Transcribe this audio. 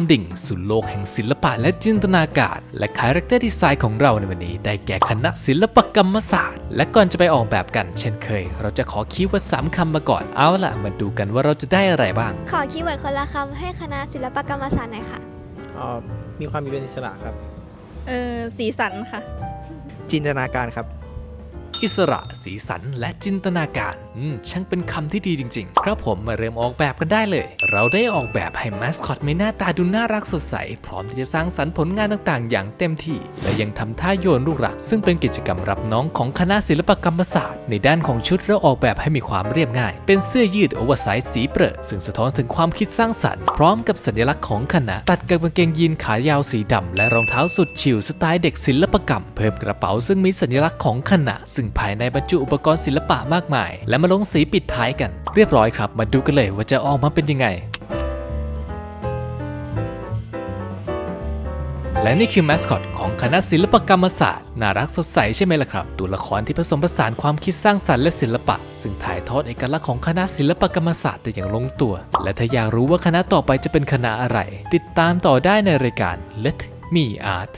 ำดิ่งสู่โลกแห่งศิลปะและจินตนาการ และคาแรคเตอร์ดีไซน์ของเราในวันนี้ ได้แก่คณะศิลปกรรมศาสตร์ และก่อนจะไปออกแบบกัน เช่นเคย เราจะขอคีย์เวิร์ดสามคำมาก่อนเอาล่ะ มาดูกันว่าเราจะได้อะไรบ้าง ขอคีย์เวิร์ดคนละคำให้คณะศิลปกรรมศาสตร์หน่อยค่ะเอ่อมีความมีเป็นอิสระครับ เออสีสันค่ะ จินตนาการครับ อิสระ สีสัน และจินตนาการ อืม ช่างเป็นคำที่ดีจริง ๆ ครับผมมาเริ่มออกแบบกันได้เลย เราได้ออกแบบให้มาสคอตมีหน้าตาดูน่ารักสดใส พร้อมที่จะสร้างสรรค์ผลงานต่างๆ อย่างเต็มที่ และยังทำท่าโยนลูกหลัก ซึ่งเป็นกิจกรรมรับน้องของคณะศิลปกรรมศาสตร์ ในด้านของชุดเราออกแบบให้มีความเรียบง่าย เป็นเสื้อยืดโอเวอร์ไซส์สีเปรอะซึ่งสะท้อนถึงความคิดสร้างสรรค์พร้อมกับสัญลักษณ์ของคณะ ตัดกับกางเกงยีนขายาวสีดำและรองเท้าสุดชิลสไตล์เด็กศิลปกรรม เพิ่มกระเป๋าซึ่งมีสัญลักษณ์ของคณะซึ่งภายในบรรจุอุปกรณ์ศิลปะมากมาย และมาลงสีปิดท้ายกัน เรียบร้อยครับ มาดูกันเลยว่าจะออกมาเป็นยังไงและนี่คือแมสคอตของคณะศิลปกรรมศาสตร์ น่ารักสดใสใช่ไหมล่ะครับ ตัวละครที่ผสมผสานความคิดสร้างสรรค์และศิลปะ ซึ่งถ่ายทอดเอกลักษณ์ของคณะศิลปกรรมศาสตร์ได้อย่างลงตัว และถ้าอยากรู้ว่าคณะต่อไปจะเป็นคณะอะไร ติดตามต่อได้ในรายการ Let Me Art